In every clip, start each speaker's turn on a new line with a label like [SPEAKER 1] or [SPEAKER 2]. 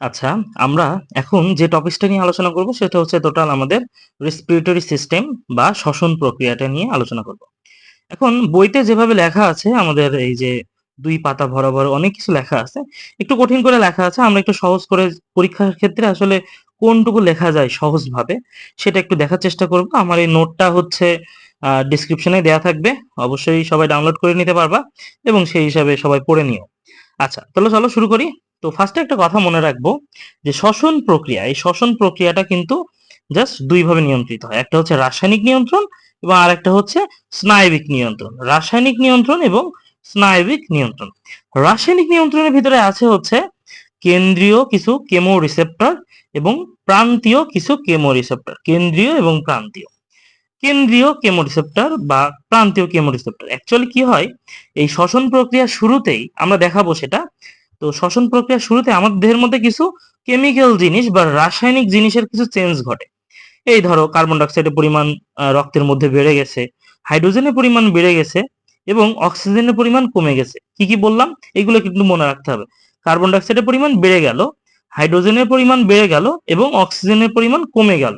[SPEAKER 1] আচ্ছা, আমরা এখন যে টপিকসটা নিয়ে আলোচনা করব সেটা হচ্ছে টোটাল আমাদের রেসপিরেটরি সিস্টেম বা শ্বসন প্রক্রিয়াটা নিয়ে আলোচনা করব। এখন বইতে যেভাবে লেখা আছে আমাদের এই যে দুই পাতা বরাবর অনেক কিছু লেখা আছে। একটু কঠিন করে লেখা আছে। আমরা একটু সহজ করে পরীক্ষার ক্ষেত্রে আসলে কোনটুকু লেখা যায় সহজভাবে সেটা একটু দেখার চেষ্টা করব। আমার এই নোটটা হচ্ছে ডেসক্রিপশনে দেয়া থাকবে। অবশ্যই সবাই ডাউনলোড করে নিতে পারবা এবং সেই হিসাবে সবাই পড়ে নিও। আচ্ছা, তাহলে চলো শুরু করি। তো ফার্স্টে একটা কথা মনে রাখব যে শ্বসন প্রক্রিয়া, এই শ্বসন প্রক্রিয়াটা কিন্তু জাস্ট ২ ভাবে নিয়ন্ত্রিত হয়। একটা হচ্ছে রাসায়নিক নিয়ন্ত্রণ এবং আরেকটা হচ্ছে স্নায়বিক নিয়ন্ত্রণ। রাসায়নিক নিয়ন্ত্রণ এবং স্নায়বিক নিয়ন্ত্রণ। রাসায়নিক নিয়ন্ত্রণের ভিতরে আছে হচ্ছে কেন্দ্রীয় কিছু কেমো রিসেপ্টর এবং প্রান্তীয় কিছু কেমো রিসেপ্টর। কেন্দ্রীয় এবং প্রান্তীয়। কেন্দ্রীয় কেমো রিসেপ্টর বা প্রান্তীয় কেমো রিসেপ্টর। অ্যাকচুয়ালি কি হয় এই শ্বসন প্রক্রিয়া শুরুতেই আমরা দেখাবো সেটা তো শ্বসন প্রক্রিয়ার শুরুতে আমাদের দেহের মধ্যে কিছু কেমিক্যাল জিনিস বা রাসায়নিক জিনিসের কিছু চেঞ্জ ঘটে। এই ধরো কার্বন ডাইঅক্সাইডের পরিমাণ রক্তের মধ্যে বেড়ে গেছে হাইড্রোজেনের পরিমাণ বেড়ে গেছে এবং অক্সিজেনের পরিমাণ কমে গেছে। কি কি বললাম? এগুলো কিন্তু মনে রাখতে হবে। কার্বন ডাইঅক্সাইডের পরিমাণ বেড়ে গেল হাইড্রোজেনের পরিমাণ বেড়ে গেল এবং অক্সিজেনের পরিমাণ কমে গেল।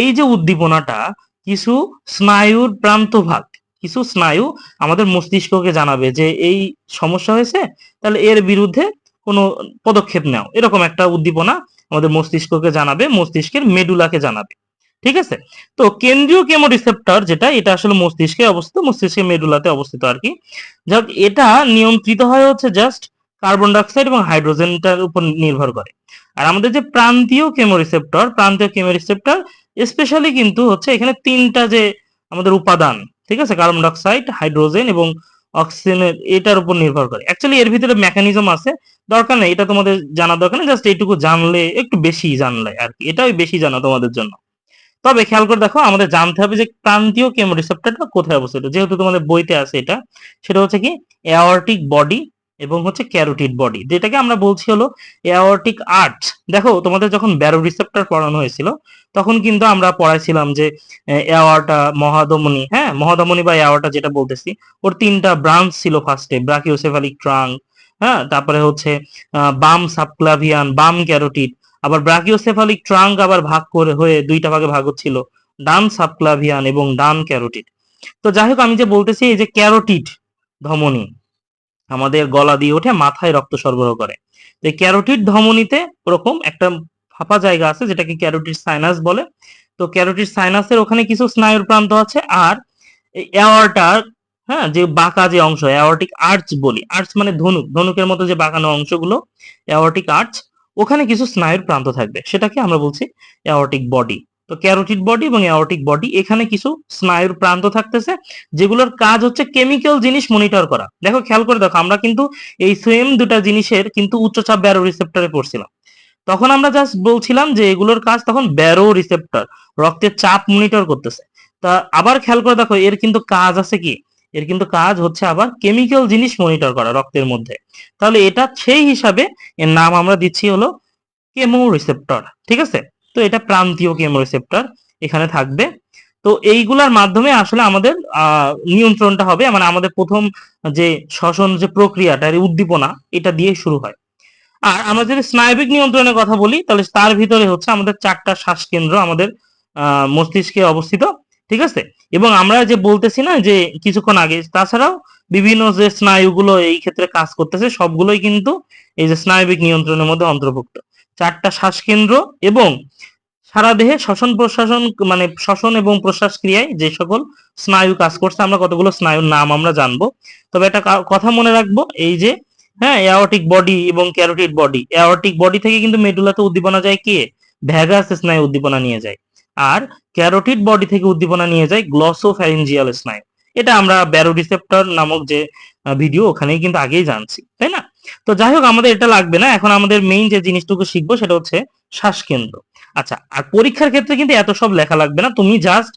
[SPEAKER 1] এই যে উদ্দীপনাটা, কিছু স্নায়ুর প্রান্তভাগ কিছু স্নায়ু আমাদের মস্তিষ্ককে জানাবে যে এই সমস্যা হয়েছে, তাহলে এর বিরুদ্ধে কোনো পদক্ষেপ নাও। এরকম একটা উদ্দীপনা আমাদের মস্তিষ্ককে জানাবে, মস্তিষ্কের মেডুলাকে জানাবে। ঠিক আছে? তো কেন্দ্রীয় কেমো রিসেপ্টর যেটা, এটা আসলে মস্তিষ্কে অবস্থিত মস্তিষ্কের মেডুলাতে অবস্থিত আর কি। যাক, এটা নিয়ন্ত্রিত হয় হচ্ছে জাস্ট কার্বন ডাইঅক্সাইড এবং হাইড্রোজেনটার উপর নির্ভর করে। আর আমাদের যে প্রান্তীয় কেমো রিসেপ্টর প্রান্তীয় কেমো রিসেপ্টর স্পেশালি কিন্তু হচ্ছে এখানে তিনটা যে আমাদের উপাদান ঠিক আছে? কার্বন ডাইঅক্সাইড, হাইড্রোজেন এবং অক্সিজেনের এটার উপর নির্ভর করে। অ্যাকচুয়ালি এর ভিতরে মেকানিজম আছে। দরকার নেই, এটা তোমাদের জানা দরকার নেই জাস্ট এইটুকু জানলে, একটু বেশি জানলে আর কি। এটাই বেশি জানা তোমাদের জন্য। তবে খেয়াল করে দেখো, আমাদের জানতে হবে যে ক্রান্তীয় কেমো রিসেপ্টরটা কোথায় অবস্থিত। যেহেতু তোমাদের বইতে আছে এটা, সেটা হচ্ছে কি অ্যাওয়ার্টিক বডি এবং হচ্ছে ক্যারোটিড বডি যেটাকে আমরা বলছি হলো এয়ারটিক আর্চ দেখো, তোমাদের যখন ব্যারো রিসেপ্টর পড়ানো হয়েছিল, তখন কিন্তু আমরা পড়াইছিলাম যে এয়ারটা মহাদমনি হ্যাঁ? মহাদমনি বা এয়ারটা যেটা বলতেছি, ওর তিনটা ব্রাঞ্চ ছিল ফার্স্টে ব্রাকিওসেফালিক ট্রাঙ্ক হ্যাঁ? তারপরে হচ্ছে বাম সাবক্লাভিয়ান বাম ক্যারোটিড আবার ব্রাকিওসেফালিক ট্রাঙ্ক আবার ভাগ করে হয়ে দুইটা ভাগে ভাগ হচ্ছিল, ডান সাবক্লাভিয়ান এবং ডান ক্যারোটিড তো যাই হোক, আমি যে বলতেছি এই যে ক্যারোটিড ধমনী আমাদের গলা দিয়ে ওঠে, মাথায় রক্ত সরবরাহ করে। তো ক্যারোটিড ধমনীতে ওরকম একটা ফাঁপা জায়গা আছে, যেটাকে ক্যারোটিড সাইনাস বলে। তো ক্যারোটিড সাইনাসের ওখানে কিছু স্নায়ুর প্রান্ত আছে, আর অ্যাওয়ার্টার হ্যাঁ যে বাঁকা যে অংশ, অ্যাওয়ার্টিক আর্চ বলি, আর্চ মানে ধনুক, ধনুকের মতো যে বাঁকানো অংশগুলো, অ্যাওয়ার্টিক আর্চ, ওখানে কিছু স্নায়ুর প্রান্ত থাকবে, সেটাকে আমরা বলছি অ্যাওয়ার্টিক বডি। তো ক্যারোটিড বডি এবং অ্যাওর্টিক বডি এখানে কিছু স্নায়ুর প্রান্ত থাকতেছে, যেগুলোর কাজ হচ্ছে কেমিক্যাল জিনিস মনিটর করা। দেখো, খেয়াল করে দেখো, আমরা কিন্তু এই সেম দুটা জিনিসের কিন্তু উচ্চচাপ ব্যারো রিসেপ্টরে পড়ছিলাম। তখন আমরা জাস্ট বলছিলাম যে এগুলোর কাজ তখন ব্যারো রিসেপ্টর রক্তের চাপ মনিটর করতেছে। তা আবার খেয়াল করে দেখো, এর কিন্তু কাজ আছে কি? এর কিন্তু কাজ হচ্ছে আবার কেমিক্যাল জিনিস মনিটর করা রক্তের মধ্যে। তাহলে এটা সেই হিসাবে এর নাম আমরা দিচ্ছি হলো কেমো রিসেপ্টর ঠিক আছে? তো এটা প্রান্তীয় কেমো রিসেপ্টর এখানে থাকবে। তো এইগুলার মাধ্যমে আসলে আমাদের নিয়ন্ত্রণটা হবে। মানে আমাদের প্রথম যে শ্বসন যে প্রক্রিয়াটা উদ্দীপনা, এটা দিয়ে শুরু হয়। আর আমরা যদি স্নায়বিক নিয়ন্ত্রণের কথা বলি, তাহলে তার ভিতরে হচ্ছে আমাদের চারটা শ্বাসকেন্দ্র আমাদের মস্তিষ্কে অবস্থিত, ঠিক আছে? এবং আমরা যে বলতেছি না যে কিছুক্ষণ আগে, তাছাড়াও বিভিন্ন যে স্নায়ুগুলো এই ক্ষেত্রে কাজ করতেছে, সবগুলোই কিন্তু এই যে স্নায়বিক নিয়ন্ত্রণের মধ্যে অন্তর্ভুক্ত। চারটা শ্বাসকেন্দ্র এবং সারা দেহে শ্বসন প্রশাসন মানে শ্বসন এবং প্রশ্বাস ক্রিয়ায় যে সকল স্নায়ু কাজ করছে, আমরা কতগুলো স্নায়ুর নাম আমরা জানব। তবে একটা কথা মনে রাখব, এই যে হ্যাঁ এয়ারটিক বডি এবং ক্যারোটিড বডি এয়ারটিক বডি থেকে কিন্তু মেডুলাতে উদ্দীপনা যায় কে? ভ্যাগাস স্নায়ু উদ্দীপনা নিয়ে যায়। আর ক্যারোটিড বডি থেকে উদ্দীপনা নিয়ে যায় গ্লসোফ্যারিঞ্জিয়াল স্নায়ু। এটা আমরা ব্যারোরিসেপ্টর নামক যে ভিডিও ওখানেই কিন্তু আগেই জানছি, তাই না? তো যাই হোক, আমাদের এটা লাগবে না। এখন আমাদের মেইন যে জিনিসটুকু শিখব, সেটা হচ্ছে শ্বাসকেন্দ্র। আচ্ছা আর পরীক্ষার ক্ষেত্রে কিন্তু এত সব লেখা লাগবে না। তুমি জাস্ট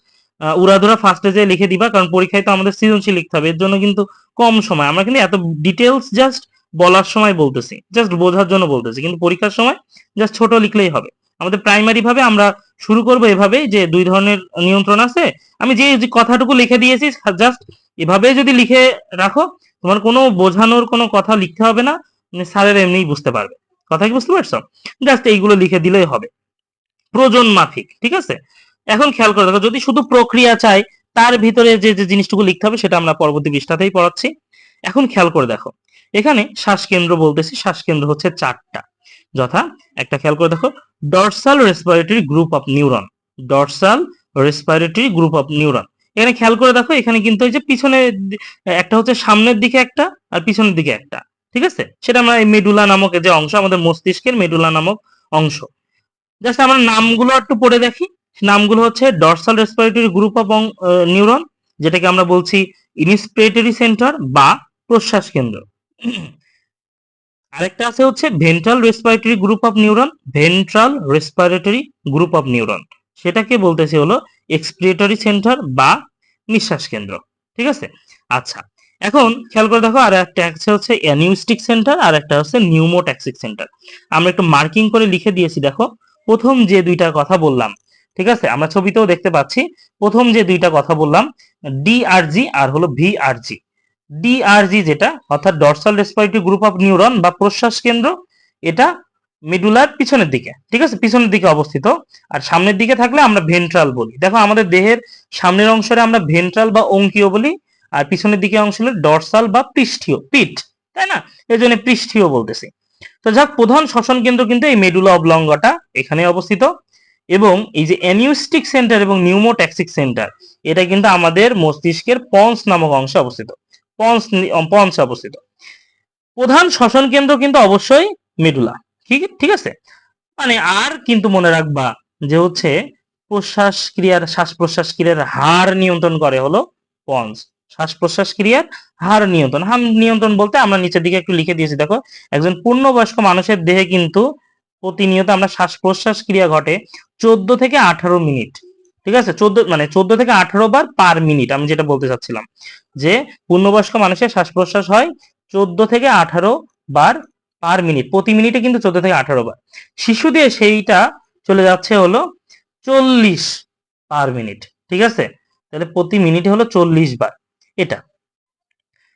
[SPEAKER 1] উড়াধুরা ফার্স্টে যে লিখে দিবা, কারণ পরীক্ষায় তো আমাদের সৃজনশীল লিখতে হবে। এর জন্য কিন্তু কম সময়। আমরা কিন্তু এত ডিটেলস জাস্ট বলার সময় বলতেছি জাস্ট বোঝার জন্য বলতেছি। কিন্তু পরীক্ষার সময় জাস্ট ছোট লিখলেই হবে। আমাদের প্রাইমারি ভাবে আমরা শুরু করব এভাবে যে দুই ধরনের নিয়ন্ত্রণ আছে। আমি যে কথাটুকু লিখে দিয়েছি জাস্ট এভাবে যদি লিখে রাখো, তোমার কোনো বোঝানোর কোনো কথা লিখতে হবে না। স্যারের এমনিই বুঝতে পারবে। কথা কি বুঝতে পারছ? জাস্ট এইগুলো লিখে দিলেই হবে। প্রয়োজন মাফিক ঠিক আছে? এখন খেয়াল করে দেখো, যদি শুধু প্রক্রিয়া চাই, তার ভিতরে যে যে জিনিসটুকু লিখতে হবে সেটা আমরা পরবর্তী পৃষ্ঠাতেই পড়াচ্ছি। এখন খেয়াল করে দেখো, এখানে শ্বাসকেন্দ্র বলতেছি, শ্বাসকেন্দ্র হচ্ছে চারটা। যথা, একটা খেয়াল করে দেখো dorsal respiratory group of neuron dorsal respiratory group of neuron এখানে খেয়াল করে দেখো, এখানে কিন্তু এই যে পিছনে একটা হচ্ছে সামনের দিকে একটা আর পিছনের দিকে একটা, ঠিক আছে? সেটা আমরা এই মেডুলা নামক যে অংশ, আমাদের মস্তিষ্কের মেডুলা নামক অংশ। জাস্ট আমরা নামগুলো একটু পড়ে দেখি। নামগুলো হচ্ছে dorsal respiratory group of neuron যেটাকে আমরা বলছি ইনস্পিরেটরি সেন্টার বা প্রশ্বাস কেন্দ্র। আরেকটা আছে হচ্ছে ventral respiratory group of neuron ventral respiratory group of neuron সেটাকে বলতেছি হলো এক্সপিরেটরি সেন্টার বা নিঃশ্বাস কেন্দ্র। ঠিক আছে? আচ্ছা এখন খেয়াল করে দেখো আর একটা আছে হচ্ছে অ্যানিউস্টিক সেন্টার আর একটা হচ্ছে নিউমোট্যাক্সিক সেন্টার আমরা একটু মার্কিং করে লিখে দিয়েছি, দেখো। প্রথম যে দুইটা কথা বললাম, ঠিক আছে? আমরা ছবিতেও দেখতে পাচ্ছি, প্রথম যে দুইটা কথা বললাম ডিআরজি আর হলো ভিআরজি ডিআরজি যেটা, অর্থাৎ dorsal respiratory group of neuron বা প্রশ্বাস কেন্দ্র, এটা মিডুলার পিছনের দিকে, ঠিক আছে? পিছনের দিকে অবস্থিত। আর সামনের দিকে থাকলে আমরা ভেন্ট্রাল বলি। দেখো, আমাদের দেহের সামনের অংশে আমরা ভেন্ট্রাল বা অঙ্কীয় বলি, আর পিছনের দিকে অংশ হলো ডরসাল বা পৃষ্ঠীয়, পিঠ, তাই না? এই জন্য পৃষ্ঠীয় বলতেছি। তো যাক প্রধান শ্বসন কেন্দ্র কিন্তু এই মেডুলা অবলঙ্গটা এখানে অবস্থিত। এবং এই যে অ্যানিউস্টিক সেন্টার এবং নিউমোট্যাক্সিক সেন্টার এটা কিন্তু আমাদের মস্তিষ্কের পন্স নামক অংশে অবস্থিত। পন্স অ, অবস্থিত। প্রধান শ্বসন কেন্দ্র কিন্তু অবশ্যই মেডুলা। ঠিক ঠিক আছে? মানে আর কিন্তু মনে রাখবা যে হচ্ছে প্রশ্বাস ক্রিয়ার শ্বাস প্রশ্বাস ক্রিয়ার হার নিয়ন্ত্রণ করে হলো পন্স। শ্বাস প্রশ্বাস ক্রিয়ার হার নিয়ন্ত্রণ। হার নিয়ন্ত্রণ বলতে আমরা নিচের দিকে একটু লিখে দিয়েছি, দেখো। একজন পূর্ণবয়স্ক মানুষের দেহে কিন্তু প্রতিনিয়ত আমরা শ্বাস প্রশ্বাস ক্রিয়া ঘটে চোদ্দ থেকে আঠারো মিনিট। ঠিক আছে? চোদ্দ মানে চোদ্দ থেকে আঠারো বার পার মিনিট আমি যেটা বলতে চাচ্ছিলাম। যে পূর্ণবয়স্ক মানুষের শ্বাস প্রশ্বাস হয় চোদ্দ থেকে আঠারো বার পার মিনিট। প্রতি মিনিটে কিন্তু চোদ্দ থেকে আঠারো বার। শিশুদের সেইটা চলে যাচ্ছে হলো চল্লিশ পার মিনিট। ঠিক আছে? তাহলে প্রতি মিনিটে হলো চল্লিশ বার। এটা।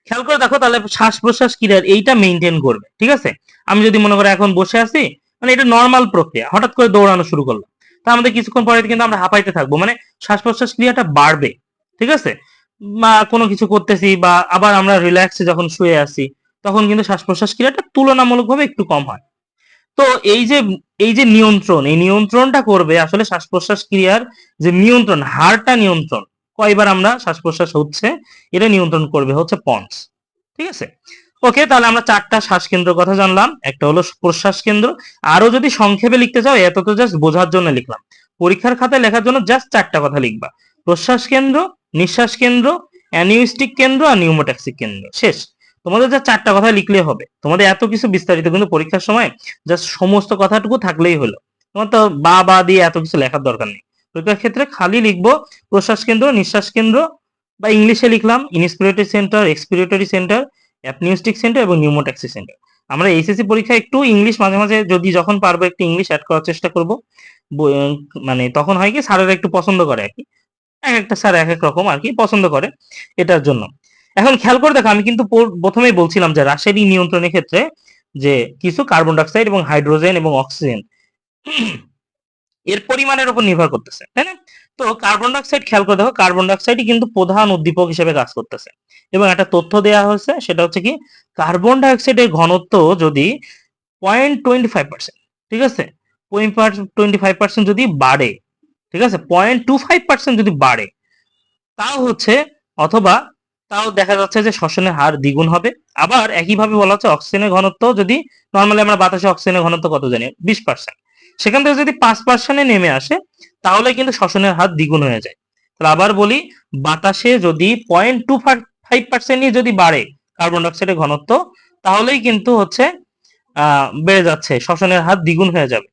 [SPEAKER 1] খেয়াল করে দেখো তাহলে শ্বাস প্রশ্বাস ক্রিয়ার এইটা মেনটেন করবে, ঠিক আছে? আমি যদি মনে করো এখন বসে আছি মানে এটা নর্মাল প্রক্রিয়া, হঠাৎ করে দৌড়ানো শুরু করলাম তা আমাদের কিছুক্ষণ পরে কিন্তু আমরা হাঁপাইতে থাকব মানে শ্বাস প্রশ্বাস ক্রিয়াটা বাড়বে, ঠিক আছে? বা কোনো কিছু করতেছি বা আবার আমরা রিল্যাক্সে যখন শুয়ে আছি, তখন কিন্তু শ্বাস প্রশ্বাস ক্রিয়াটা তুলনামূলকভাবে একটু কম হয়। তো এই যে এই যে নিয়ন্ত্রণ, এই নিয়ন্ত্রণটা করবে আসলে শ্বাস প্রশ্বাস ক্রিয়ার যে নিয়ন্ত্রণ হারটা নিয়ন্ত্রণ কয়বার আমরা শ্বাস প্রশ্বাস হচ্ছে, এটা নিয়ন্ত্রণ করবে হচ্ছে পন্স ঠিক আছে? ওকে তাহলে আমরা চারটা শ্বাস কেন্দ্র কথা জানলাম, একটা হলো প্রশ্বাস কেন্দ্র আরও যদি সংক্ষেপে লিখতে চাও, এত তো জাস্ট বোঝার জন্য লিখলাম। পরীক্ষার খাতায় লেখার জন্য জাস্ট চারটা কথা লিখবা। প্রশ্বাস কেন্দ্র, নিঃশ্বাস কেন্দ্র, অ্যানিউস্টিক কেন্দ্র আর নিউমোট্যাক্সিক কেন্দ্র, শেষ। তোমাদের যা চারটা কথা লিখলে হবে। তোমাদের এত কিছু বিস্তারিত কিন্তু পরীক্ষার সময় জাস্ট সমস্ত কথাটুকু থাকলেই হলো। তোমার তো বা বা দিয়ে এত কিছু লেখার দরকার নেই। পরীক্ষার ক্ষেত্রে খালি লিখব প্রশ্বাস কেন্দ্র, নিঃশ্বাস কেন্দ্র বা ইংলিশে লিখলাম inspiratory centre, expiratory centre, apneustic centre এবং নিউমোট্যাক্সি সেন্টার। আমরা এইচএসসি পরীক্ষায় একটু ইংলিশ মাঝে মাঝে যদি যখন পারব একটু ইংলিশ অ্যাড করার চেষ্টা করব। মানে তখন হয় কি স্যারেরা একটু পছন্দ করে আর কি। এক একটা স্যার এক এক রকম আর কি পছন্দ করে এটার জন্য। এখন খেয়াল করে দেখো আমি কিন্তু পর- প্রথমেই বলছিলাম যে রাসায়নিক নিয়ন্ত্রণের ক্ষেত্রে যে কিছু কার্বন ডাইঅক্সাইড এবং হাইড্রোজেন এবং অক্সিজেন এর পরিমাণের উপর নির্ভর করতেছে, তাই না? তো কার্বন ডাইঅক্সাইড খেয়াল করে দেখো কার্বন ডাইঅক্সাইডই কিন্তু প্রধান উদ্দীপক হিসেবে কাজ করতেছে। এবং একটা তথ্য দেওয়া হয়েছে, সেটা হচ্ছে কি কার্বন ডাইঅক্সাইডের ঘনত্ব যদি পয়েন্ট টোয়েন্টি ফাইভ পার্সেন্ট ঠিক আছে? পয়েন্ট টোয়েন্টি ফাইভ পার্সেন্ট যদি বাড়ে, ঠিক আছে? পয়েন্ট টু ফাইভ পার্সেন্ট যদি বাড়ে, তাও হচ্ছে, অথবা তাও দেখা যাচ্ছে যে শ্বসনের হার দ্বিগুণ হবে। আবার একইভাবে বলা হচ্ছে অক্সিজেনের ঘনত্ব যদি নর্মালি আমরা বাতাসে অক্সিজেনের ঘনত্ব কত জানি? বিশ পার্সেন্ট সেখান থেকে যদি পাঁচ পার্সেন্টে নেমে আসে, তাহলে কিন্তু শ্বসনের হার দ্বিগুণ হয়ে যায়। তাহলে আবার বলি, বাতাসে যদি পয়েন্ট টু ফাইভ পার্সেন্ট যদি বাড়ে কার্বন ডাইঅক্সাইডের ঘনত্ব, তাহলেই কিন্তু হচ্ছে আহ বেড়ে যাচ্ছে, শ্বসনের হার দ্বিগুণ হয়ে যাবে।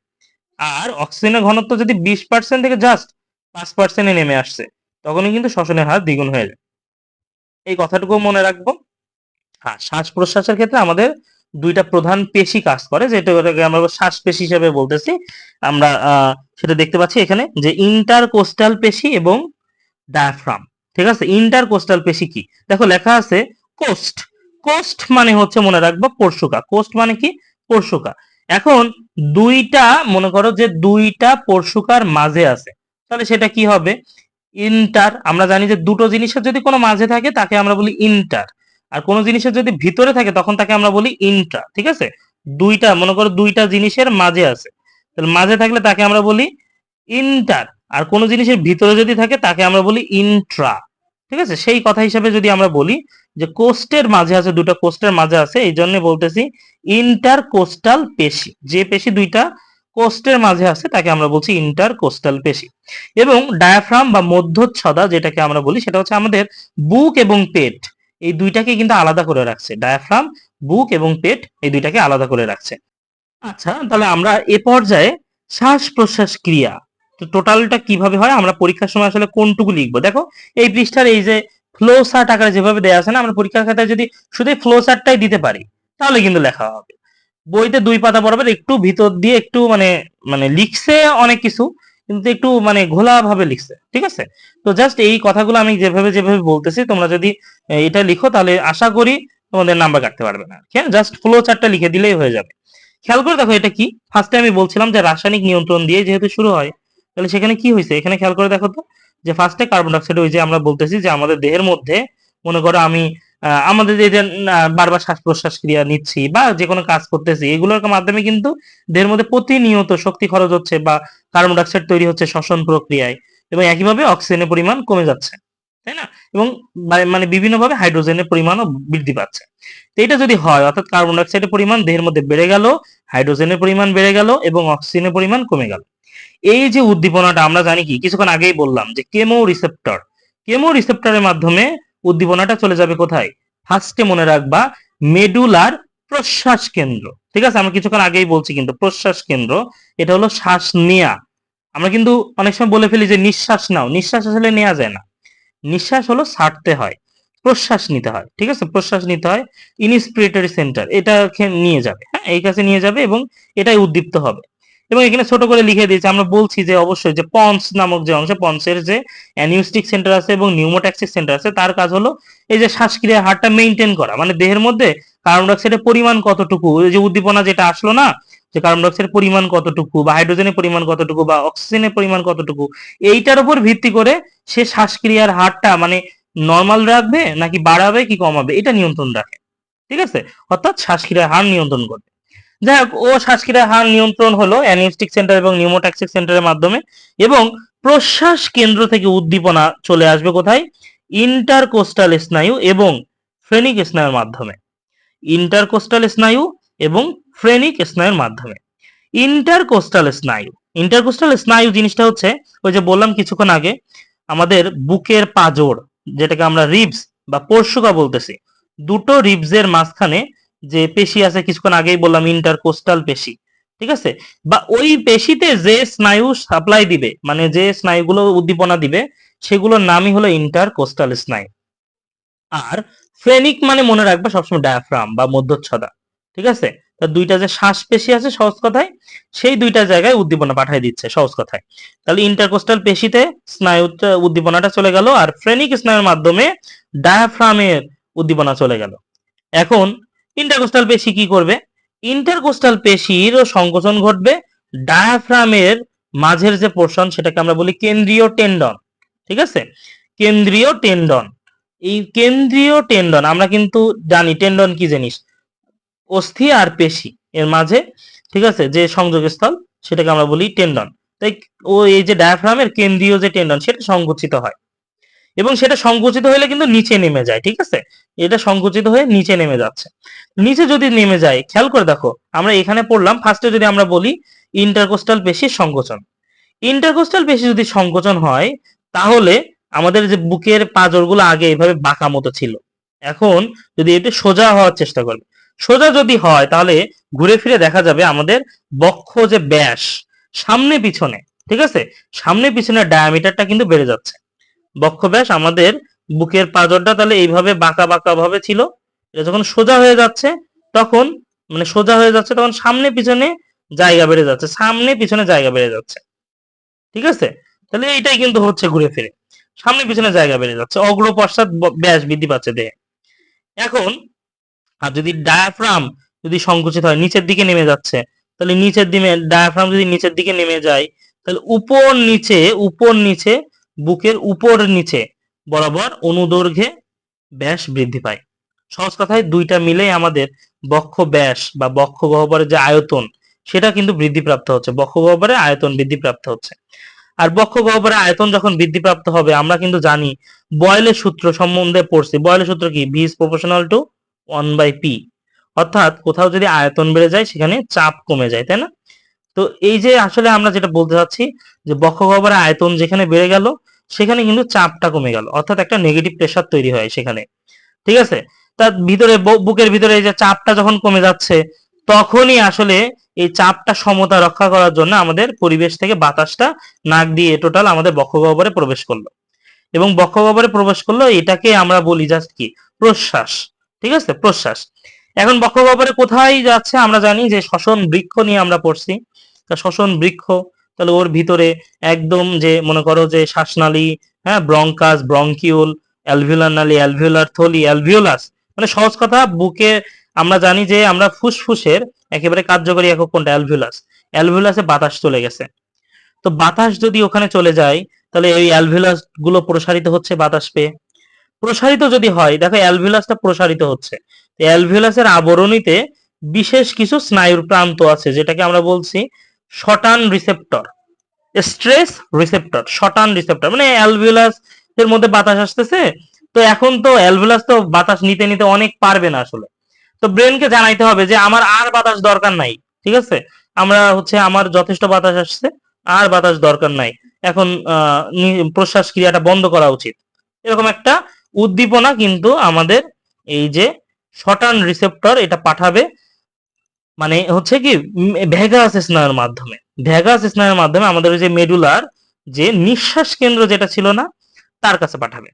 [SPEAKER 1] আর অক্সিজেনের ঘনত্ব যদি বিশ পার্সেন্ট থেকে জাস্ট পাঁচ পার্সেন্টে নেমে আসছে, তখনই কিন্তু শ্বসনের হার দ্বিগুণ হয়ে যায়। এই কথাটুকু মনে রাখব। হ্যাঁ শ্বাস প্রশ্বাসের ক্ষেত্রে আমাদের দুইটা প্রধান পেশি কাজ করে যেটাকে আমরা শ্বাস পেশি হিসেবে বলতেছি। আমরা সেটা দেখতে পাচ্ছি এখানে যে ইন্টারকোস্টাল পেশি এবং ডায়াফ্রাম ঠিক আছে? ইন্টারকোস্টাল পেশি কি? দেখো লেখা আছে কোস্ট কোস্ট মানে হচ্ছে, মনে রাখব পরশুকা কোস্ট মানে কি? পরশুকা এখন দুইটা, মনে করো যে দুইটা পরশুকার মাঝে আছে, তাহলে সেটা কি হবে? ইন্টার আমরা জানি যে দুটো জিনিসের যদি কোনো মাঝে থাকে, তাকে আমরা বলি ইন্টার আর কোনো জিনিসের যদি ভিতরে থাকে, তখন তাকে আমরা বলি ইন্ট্রা ঠিক আছে? দুইটা, মনে করো দুইটা জিনিসের মাঝে আছে। তাহলে মাঝে থাকলে তাকে আমরা বলি ইন্টার আর কোনো জিনিসের ভিতরে যদি থাকে, তাকে আমরা বলি ইন্ট্রা ঠিক আছে? সেই কথা হিসাবে যদি আমরা বলি যে কোস্টের মাঝে আছে, দুটো কোস্টের মাঝে আছে, এই জন্য বলতেছি ইন্টার কোস্টাল পেশি। যে পেশি দুইটা কোস্টের মাঝে আছে, তাকে আমরা বলছি ইন্টার কোস্টাল পেশি। এবং ডায়াফ্রাম বা মধ্যচ্ছদা, যেটাকে আমরা বলি, সেটা হচ্ছে আমাদের বুক এবং পেট এই দুইটাকে কিন্তু আলাদা করে রাখছে। ডায়াফ্রাম বুক এবং পেট এই দুইটাকে আলাদা করে রাখছে। আচ্ছা তাহলে আমরা এ পর্যায়ে শ্বাস প্রশ্বাস ক্রিয়া, তো টোটালটা কীভাবে হয়? আমরা পরীক্ষার সময় আসলে কোনটুকু লিখব? দেখো, এই পৃষ্ঠার এই যে ফ্লো চার্ট আকারে যেভাবে দেওয়া আছে না, আমরা পরীক্ষার খাতায় যদি শুধু ফ্লো চার্টটাই দিতে পারি, তাহলে কিন্তু লেখা হবে। বইতে দুই পাতা বরাবর একটু ভিতর দিয়ে একটু মানে মানে লিখছে অনেক কিছু কিন্তু একটু মানে ঘোলা ভাবে লিখছে, ঠিক আছে? তো জাস্ট এই কথাগুলো আমি যেভাবে যেভাবে বলতেছি, তোমরা যদি এটা লিখো, তাহলে আশা করি তোমাদের নাম্বার কাটতে পারবে না। হ্যাঁ জাস্ট ফ্লো চার্টটা লিখে দিলেই হয়ে যাবে। খেয়াল করে দেখো এটা কি? ফার্স্টে আমি বলছিলাম যে রাসায়নিক নিয়ন্ত্রণ দিয়ে যেহেতু শুরু হয়, তাহলে সেখানে কি হয়েছে? এখানে খেয়াল করে দেখো তো, যে ফার্স্টে কার্বন ডাইঅক্সাইড ওই যে আমরা বলতেছি যে আমাদের দেহের মধ্যে, মনে করো আমি আমাদের যে বারবার শ্বাস প্রশ্বাস ক্রিয়া নিচ্ছি বা যে কোনো কাজ করতেছি, এগুলোর মাধ্যমে কিন্তু দেহের মধ্যে প্রতিনিয়ত শক্তি খরচ হচ্ছে বা কার্বন ডাইঅক্সাইড তৈরি হচ্ছে শ্বসন প্রক্রিয়ায় এবং একইভাবে অক্সিজেনের পরিমাণ কমে যাচ্ছে, তাই না? এবং মানে বিভিন্নভাবে হাইড্রোজেনের পরিমাণও বৃদ্ধি পাচ্ছে। তো এটা যদি হয়, অর্থাৎ কার্বন ডাইঅক্সাইডের পরিমাণ দেহের মধ্যে বেড়ে গেল, হাইড্রোজেনের পরিমাণ বেড়ে গেল এবং অক্সিজেনের পরিমাণ কমে গেল। এই যে উদ্দীপনাটা আমরা জানি কি, কিছুক্ষণ আগেই বললাম যে কেমো রিসেপ্টর কেমো রিসেপ্টরের মাধ্যমে উদ্দীপনাটা চলে যাবে কোথায়? ফার্স্টে মনে রাখবা মেডুলার প্রশ্বাস কেন্দ্র। ঠিক আছে? আমরা কিছুক্ষণ আগেই বলছি কিন্তু প্রশ্বাস কেন্দ্র, এটা হলো শ্বাস নেয়া আমরা কিন্তু অনেক সময় বলে ফেলি যে নিঃশ্বাস নাও। নিঃশ্বাস আসলে নেওয়া যায় না। নিঃশ্বাস হলো ছাড়তে হয়। প্রশ্বাস নিতে হয়। ঠিক আছে? প্রশ্বাস নিতে হয়। ইনস্পিরেটরি সেন্টার এটা নিয়ে যাবে। হ্যাঁ এই কাছে নিয়ে যাবে এবং এটাই উদ্দীপ্ত হবে। এবং এখানে ছোট করে লিখে দিয়েছে, আমরা বলছি যে অবশ্যই যে পন্স নামক যে অংশ, পন্সের যে অ্যানিউস্টিক সেন্টার আছে এবং নিউমোট্যাক্সিক সেন্টার আছে, তার কাজ হলো এই যে শ্বাসক্রিয়া হারটা মেনটেন করা। মানে দেহের মধ্যে কার্বন ডাইঅক্সাইডের পরিমাণ কতটুকু, এই যে উদ্দীপনা যেটা আসলো না, যে কার্বন ডাইঅক্সাইডের পরিমাণ কতটুকু বা হাইড্রোজেনের পরিমাণ কতটুকু বা অক্সিজেনের পরিমাণ কতটুকু, এইটার উপর ভিত্তি করে সে শ্বাসক্রিয়ার হারটা মানে নর্মাল রাখবে নাকি বাড়াবে কি কমাবে, এটা নিয়ন্ত্রণ রাখে। ঠিক আছে? অর্থাৎ শ্বাসক্রিয়ার হার নিয়ন্ত্রণ করবে। যাই হোক, ও শ্বাসক্রিয়ার হার নিয়ন্ত্রণ হলো অ্যানিস্টিক সেন্টার এবং নিউমোট্যাক্সিক সেন্টারের মাধ্যমে এবং প্রশ্বাস কেন্দ্র থেকে উদ্দীপনা চলে আসবে কোথায়? ইন্টারকোস্টাল স্নায়ু এবং ফ্রেনিক স্নায়ুর মাধ্যমে। ইন্টারকোস্টাল স্নায়ু এবং ফ্রেনিক স্নায়ুর মাধ্যমে। ইন্টারকোস্টাল স্নায়ু। ইন্টারকোস্টাল স্নায়ু জিনিসটা হচ্ছে, ওই যে বললাম কিছুক্ষণ আগে, আমাদের বুকের পাজোড় যেটাকে আমরা রিবস বা পরশুকা বলতেছি, দুটো রিবসের মাঝখানে যে পেশি আছে কিছুক্ষণ আগেই বললাম ইন্টারকোস্টাল পেশি, ঠিক আছে? বা ওই পেশিতে যে স্নায়ু সাপ্লাই দিবে মানে যে স্নায়ুগুলো উদ্দীপনা দিবে, সেগুলোর নামই হলো ইন্টারকোস্টাল স্নায়ু। আর ফ্রেনিক মানে মনে রাখবে সবসময় ডায়াফ্রাম বা মধ্যচ্ছদা, ঠিক আছে? তা দুইটা যে শ্বাস পেশি আছে সহজ কথায়, সেই দুইটা জায়গায় উদ্দীপনা পাঠিয়ে দিচ্ছে সহজ কথায়। তাহলে ইন্টারকোস্টাল পেশিতে স্নায়ু উদ্দীপনাটা চলে গেল, আর ফ্রেনিক স্নায়ুর মাধ্যমে ডায়াফ্রামের উদ্দীপনা চলে গেল। এখন ইন্টারকোস্টাল পেশি কি করবে? ইন্টারকোস্টাল পেশির সংকোচন ঘটবে ডায়াফ্রামের মাঝের যে পোর্শন সেটাকে আমরা বলি কেন্দ্রীয় টেন্ডন ঠিক আছে? কেন্দ্রীয় টেন্ডন এই কেন্দ্রীয় টেন্ডন আমরা কিন্তু জানি টেন্ডন কি জিনিস? অস্থি আর পেশি এর মাঝে, ঠিক আছে? যে সংযোগস্থল সেটাকে আমরা বলি টেন্ডন তাই ও এই যে ডায়াফ্রামের কেন্দ্রীয় যে টেন্ডন সেটা সংকুচিত হয়। এবং সেটা সংকুচিত হলে কিন্তু নিচে নেমে যায়, ঠিক আছে? এটা সংকুচিত হয়ে নিচে নেমে যাচ্ছে। নিচে যদি নেমে যায়, খেয়াল করে দেখো, আমরা এখানে পড়লাম ফার্স্টে যদি আমরা বলি ইন্টারকোস্টাল পেশির সংকোচন। ইন্টারকোস্টাল পেশি যদি সংকোচন হয়, তাহলে আমাদের যে বুকের পাঁজরগুলো আগে এভাবে বাঁকা মতো ছিল। এখন যদি একটু সোজা হওয়ার চেষ্টা করবে, সোজা যদি হয়, তাহলে ঘুরে ফিরে দেখা যাবে আমাদের বক্ষ যে ব্যাস সামনে পিছনে ঠিক আছে? সামনে পিছনে ডায়ামিটারটা কিন্তু বেড়ে যাচ্ছে। বক্ষ ব্যাস আমাদের বুকের পাঁজরটা তাহলে এইভাবে বাঁকা বাঁকা ভাবে ছিল। এটা যখন সোজা হয়ে যাচ্ছে, তখন মানে সোজা হয়ে যাচ্ছে, তখন সামনে পিছনে জায়গা বেড়ে যাচ্ছে, সামনে পিছনে জায়গা বেড়ে যাচ্ছে। ঠিক আছে? তাহলে এইটাই কিন্তু হচ্ছে ঘুরে ফিরে। সামনে পিছনে জায়গা বেড়ে যাচ্ছে অগ্র পশ্চাৎ ব্যাস বৃদ্ধি পাচ্ছে দেহে। এখন, আর যদি ডায়াফ্রাম যদি সংকুচিত হয়, নিচের দিকে নেমে যাচ্ছে, তাহলে নিচের দিকে ডায়াফ্রাম যদি নিচের দিকে নেমে যায়, তাহলে উপর নিচে উপর নিচে বুকের উপর নিচে বরাবর অনুদৈর্ঘ্যে ব্যাস বৃদ্ধি পায়। সহজ কথায় দুইটা মিলে আমাদের বক্ষ ব্যাস বা বক্ষ গহ্বরের যে আয়তন, সেটা কিন্তু বৃদ্ধিপ্রাপ্ত হচ্ছে। বক্ষ গহ্বরের আয়তন বৃদ্ধিপ্রাপ্ত হচ্ছে। আর বক্ষ গহ্বরে আয়তন যখন বৃদ্ধিপ্রাপ্ত হবে, আমরা কিন্তু জানি বয়লের সূত্র সম্বন্ধে পড়ছি। বয়েলের সূত্র কি? V is proportional to one by P অর্থাৎ কোথাও যদি আয়তন বেড়ে যায়, সেখানে চাপ কমে যায়, তাই না? তো এই যে আসলে আমরা যেটা বলতে চাচ্ছি যে বক্ষ গহ্বরের আয়তন যেখানে বেড়ে গেল, সেখানে কিন্তু চাপটা কমে গেল। অর্থাৎ একটা নেগেটিভ প্রেশার তৈরি হয় সেখানে। ঠিক আছে? তার ভিতরে বুকের ভিতরে এই যে চাপটা যখন কমে যাচ্ছে, তখনই আসলে এই চাপটা সমতা রক্ষা করার জন্য আমাদের পরিবেশ থেকে বাতাসটা নাক দিয়ে টোটাল আমাদের বক্ষ গহ্বরে প্রবেশ করল। এবং বক্ষ গহ্বরে প্রবেশ করল, এটাকে আমরা বলি জাস্ট কি? প্রশ্বাস। ঠিক আছে? প্রশ্বাস। এখন বক্ষ গহ্বরে কোথায় যাচ্ছে আমরা জানি যে শ্বসন বৃক্ষ নিয়ে আমরা পড়ছি। তা শ্বসন বৃক্ষ, তাহলে ওর ভিতরে একদম যে মনে করো যে শ্বাসনালী হ্যাঁ ব্রঙ্কাস, ব্রঙ্কিউল, অ্যালভিউলার নালী, অ্যালভিউলার থলি, অ্যালভিউলাস মানে সহজ কথা বুকে আমরা জানি যে আমরা ফুসফুসের একেবারে কার্যকরী একক কোনটা? অ্যালভিউলাস। অ্যালভিউলাসে বাতাস চলে গেছে। তো বাতাস যদি ওখানে চলে যায়, তাহলে এই অ্যালভিউলাসগুলো প্রসারিত হচ্ছে বাতাস পেয়ে। প্রসারিত যদি হয়, দেখো অ্যালভিউলাসটা প্রসারিত হচ্ছে। অ্যালভিউলাসের আবরণীতে বিশেষ কিছু স্নায়ুর প্রান্ত আছে, যেটাকে আমরা বলছি শটান রিসেপ্টর, স্ট্রেস রিসেপ্টর, শটান রিসেপ্টর। মানে অ্যালভিউলাস এর মধ্যে বাতাস আসতেছে, তো এখন তো অ্যালভিউলাস তো বাতাস নিতে নিতে অনেক পারবে না আসলে। তো ব্রেনকে জানাইতে হবে যে আমার আর বাতাস দরকার নাই, ঠিক আছে? আমরা হচ্ছে আমার যথেষ্ট বাতাস আসছে, আর বাতাস দরকার নাই। এখন প্রশ্বাস ক্রিয়াটা বন্ধ করা উচিত। এরকম একটা উদ্দীপনা কিন্তু আমাদের এই যে শটান রিসেপ্টর এটা পাঠাবে। মানে হচ্ছে কি ভ্যাগাস স্নায়ুর মাধ্যমে। ভ্যাগাস স্নায়ুর মাধ্যমে আমাদের ওই যে মেডুলার যে নিঃশ্বাস কেন্দ্র যেটা ছিল না, তার কাছে পাঠাবে।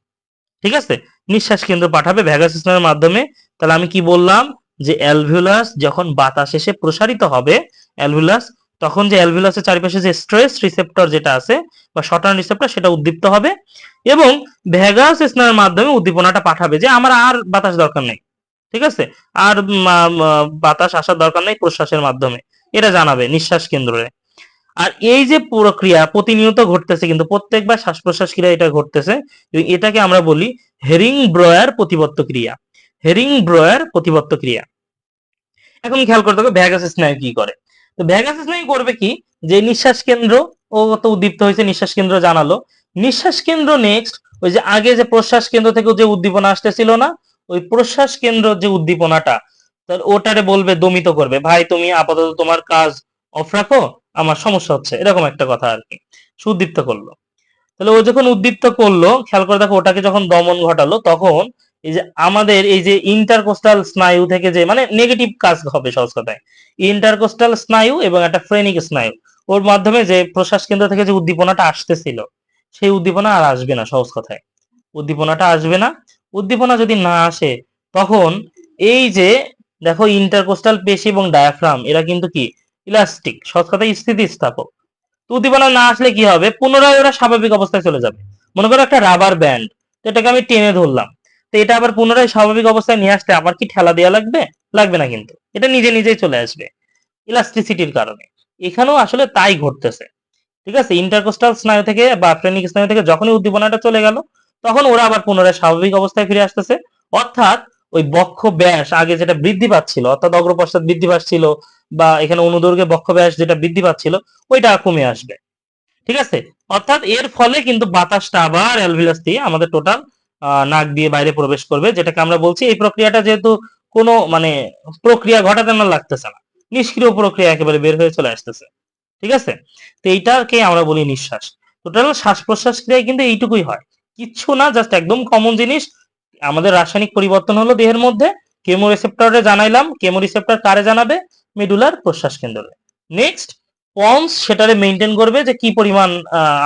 [SPEAKER 1] ঠিক আছে? নিঃশ্বাস কেন্দ্র পাঠাবে ভ্যাগাস স্নায়ুর মাধ্যমে। তাহলে আমি কি বললাম? যে অ্যালভিউলাস যখন বাতাস এসে প্রসারিত হবে অ্যালভিউলাস তখন যে অ্যালভিউলাসের চারিপাশে যে স্ট্রেস রিসেপ্টর যেটা আছে বা শটান রিসেপ্টর সেটা উদ্দীপ্ত হবে। এবং ভ্যাগাস স্নায়ুর মাধ্যমে উদ্দীপনাটা পাঠাবে যে আমার আর বাতাস দরকার নেই। ঠিক আছে? আর বাতাস আসার দরকার নেই প্রশ্বাসের মাধ্যমে। এটা জানাবে নিঃশ্বাস কেন্দ্রে আর এই যে প্রক্রিয়া প্রতিনিয়ত ঘটতেছে কিন্তু প্রত্যেকবার শ্বাস প্রশ্বাস ক্রিয়া এটা ঘটতেছে। এটাকে আমরা বলি হেরিং ব্রয়ার প্রতিবত্ত ক্রিয়া। হেরিং ব্রয়ার প্রতিবত্ত ক্রিয়া। এখন খেয়াল করতে হবে ভ্যাগাস স্নায়ু কি করে? তো ভ্যাগাস স্নায়ু করবে কি? যে নিঃশ্বাস কেন্দ্র, ও তো উদ্দীপ্ত হয়েছে, নিঃশ্বাস কেন্দ্র জানালো। নিঃশ্বাস কেন্দ্র নেক্সট ওই যে আগে যে প্রশ্বাস কেন্দ্র থেকে যে উদ্দীপনা আসতেছিল না ওই প্রশ্বাস কেন্দ্র যে উদ্দীপনাটা ওটারে বলবে দমিত করবে, ভাই, তুমি আপাতত তোমার কাজ অফ রাখো, আমার সমস্যা হচ্ছে। এরকম একটা কথা আর কি। সে উদ্দীপ্ত করল। তাহলে ও যখন উদ্দীপ্ত করল, খেয়াল করে দেখো, ওটাকে যখন দমন ঘটালো, তখন এই যে আমাদের এই যে ইন্টারকোস্টাল স্নায়ু থেকে যে মানে নেগেটিভ কাজ হবে সহজ কথায় ইন্টারকোস্টাল স্নায়ু এবং একটা ফ্রেনিক স্নায়ু, ওর মাধ্যমে যে প্রশ্বাস কেন্দ্র থেকে যে উদ্দীপনাটা আসতেছিল, সেই উদ্দীপনা আর আসবে না সহজ কথায়। উদ্দীপনাটা আসবে না উদ্দীপনা যদি না আসে, তখন এই যে দেখো ইন্টারকোস্টাল পেশি এবং ডায়াফ্রাম এরা কিন্তু কি? ইলাস্টিক সহজ কথায় স্থিতিস্থাপক। তো উদ্দীপনা না আসলে কি হবে? পুনরায় ওরা স্বাভাবিক অবস্থায় চলে যাবে। মনে করো একটা রাবার ব্যান্ড এটাকে আমি টেনে ধরলাম। তো এটা আবার পুনরায় স্বাভাবিক অবস্থায় নিয়ে আসতে আবার কি ঠেলা দেওয়া লাগবে? লাগবে না কিন্তু। এটা নিজে নিজেই চলে আসবে ইলাস্টিসিটির কারণে। এখানেও আসলে তাই ঘটতেছে। ঠিক আছে? ইন্টারকোস্টাল স্নায়ু থেকে বা ফ্রেনিক স্নায়ু থেকে যখনই উদ্দীপনাটা চলে গেল তখন ওরা আবার পুনরায় স্বাভাবিক অবস্থায় ফিরে আসতেছে। অর্থাৎ ওই বক্ষ ব্যাস আগে যেটা বৃদ্ধি পাচ্ছিল, অর্থাৎ অগ্রপশ্চাৎ বৃদ্ধি পাচ্ছিল বা এখানে অনুদৈর্ঘ্যে বক্ষ ব্যাস যেটা বৃদ্ধি পাচ্ছিল, ওইটা কমে আসবে। ঠিক আছে? অর্থাৎ এর ফলে কিন্তু বাতাসটা আবার অ্যালভিলাস দিয়ে আমাদের টোটাল নাক দিয়ে বাইরে প্রবেশ করবে, যেটাকে আমরা বলছি এই প্রক্রিয়াটা যেহেতু কোনো মানে প্রক্রিয়া ঘটাতে না লাগতেছে না, নিষ্ক্রিয় প্রক্রিয়া একেবারে বের হয়ে চলে আসতেছে। ঠিক আছে? তো এইটাকে আমরা বলি নিঃশ্বাস। টোটাল শ্বাস প্রশ্বাস ক্রিয়ায় কিন্তু এইটুকুই হয়। কিচ্ছু না জাস্ট একদম কমন জিনিস। আমাদের রাসায়নিক পরিবর্তন হলো দেহের মধ্যে। কেমো রিসেপ্টরে জানাইলাম। কেমো রিসেপ্টর কারে জানাবে? মেডুলার প্রশ্বাস কেন্দ্রে নেক্সট পন্স সেটারে মেনটেন করবে যে কি পরিমাণ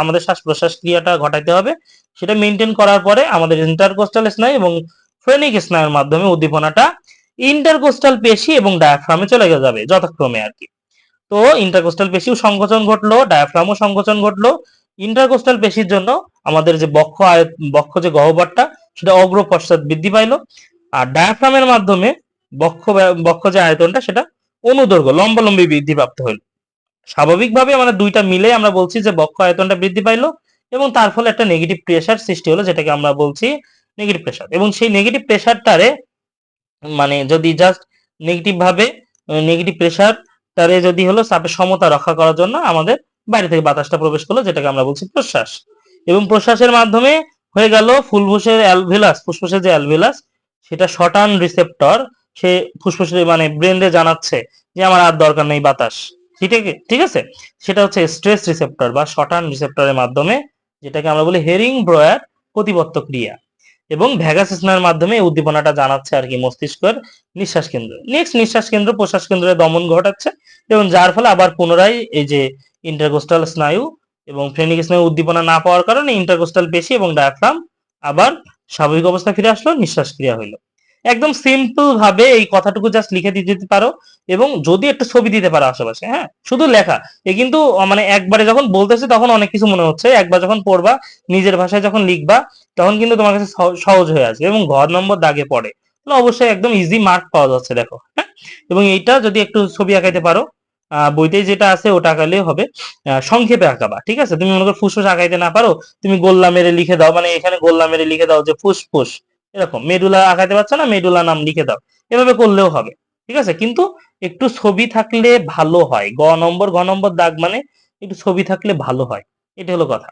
[SPEAKER 1] আমাদের শ্বাস প্রশ্বাস ক্রিয়াটা ঘটাইতে হবে। সেটা মেনটেন করার পরে আমাদের ইন্টারকোস্টাল স্নায়ু এবং ফ্রেনিক স্নায়ুর মাধ্যমে উদ্দীপনাটা ইন্টারকোস্টাল পেশি এবং ডায়াফ্রামে চলে যাবে, যথাক্রমে আর কি। তো ইন্টারকোস্টাল পেশিও সংকোচন ঘটলো ডায়াফ্রামও সংকোচন ঘটলো। ইন্টারকোস্টাল পেশির জন্য আমাদের যে বক্ষ আয়ত বক্ষ যে গহ্বরটা, সেটা অগ্র পশ্চাৎ বৃদ্ধি পাইলো। আর ডায়াফ্রামের মাধ্যমে বক্ষ বক্ষ যে আয়তনটা, সেটা অনুদৈর্ঘ্য, লম্বালম্বি বৃদ্ধি প্রাপ্ত হইল। স্বাভাবিকভাবে মানে দুইটা মিলে আমরা বলছি যে বক্ষ আয়তনটা বৃদ্ধি পাইলো এবং তার ফলে একটা নেগেটিভ প্রেসার সৃষ্টি হলো, যেটাকে আমরা বলছি নেগেটিভ প্রেসার এবং সেই নেগেটিভ প্রেসারটারে মানে যদি জাস্ট নেগেটিভ ভাবে নেগেটিভ প্রেসার তারে যদি হলো চাপের সমতা রক্ষা করার জন্য আমাদের বাইরে থেকে বাতাসটা প্রবেশ করল, যেটাকে আমরা বলছি প্রশ্বাস। এবং প্রশ্বাসের মাধ্যমে হয়ে গেল ফুসফুসের অ্যালভেলাস, ফুসফুসের যে অ্যালভেলাস, সেটা শটান রিসেপ্টর, সে ফুসফুসের মানে ব্রেনরে জানাচ্ছে যে আমার আর দরকার নেই বাতাস। ঠিক আছে? ঠিক আছে? সেটা হচ্ছে স্ট্রেস রিসেপ্টর বা শটান রিসেপ্টরের মাধ্যমে, যেটাকে আমরা বলি হেরিং ব্রয়ার প্রতিবত্ত ক্রিয়া। এবং ভ্যাগাস স্নায়ুর মাধ্যমে উদ্দীপনাটা জানাচ্ছে আর কি মস্তিষ্কের নিঃশ্বাস কেন্দ্র। নেক্সট নিঃশ্বাস কেন্দ্র, প্রশ্বাস কেন্দ্রে দমন ঘটাচ্ছে। এবং যার ফলে আবার পুনরায় এই যে ইন্টারকোস্টাল স্নায়ু এবং ফ্রেনিক স্নায়ু উদ্দীপনা না পাওয়ার কারণে ইন্টারকোস্টাল পেশি এবং ডায়াফ্রাম আবার স্বাভাবিক অবস্থা ফিরে আসলো, নিঃশ্বাস ক্রিয়া হইল। একদম সিম্পল ভাবে এই কথাটুকু জাস্ট লিখে দিয়ে দিতে পারো এবং যদি একটু ছবি দিতে পারো আশেপাশে হ্যাঁ? শুধু লেখা। এ কিন্তু মানে একবারে যখন বলতেছে তখন অনেক কিছু মনে হচ্ছে। একবার যখন পড়বা, নিজের ভাষায় যখন লিখবা, তখন কিন্তু তোমার কাছে সহ- সহজ হয়ে আসবে এবং ঘর নম্বর দাগে পড়ে। অবশ্যই একদম ইজি মার্ক পাওয়া যাচ্ছে, দেখো হ্যাঁ? এবং এইটা যদি একটু ছবি আঁকাইতে পারো বইতে যেটা আছে ওটা আঁকালেও হবে। সংক্ষেপে আঁকাবা, ঠিক আছে? তুমি মনে করো ফুসফুস আঁকাইতে না পারো, তুমি গোল্লা মেরে লিখে দাও মানে এখানে গোল্লা মেরে লিখে দাও যে ফুসফুস, এরকম। মেডুলা আঁকাতে পারছ না? মেডুলা নাম লিখে দাও। এভাবে করলেও হবে, ঠিক আছে? কিন্তু একটু ছবি থাকলে ভালো হয়। গ নম্বর গ নম্বর দাগ মানে একটু ছবি থাকলে ভালো হয়। এটা হলো কথা।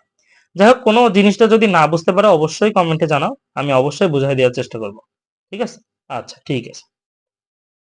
[SPEAKER 1] যাই হোক, কোনো জিনিসটা যদি না বুঝতে পারো, অবশ্যই কমেন্টে জানাও। আমি অবশ্যই বুঝাই দেওয়ার চেষ্টা করব। ঠিক আছে? আচ্ছা ঠিক আছে।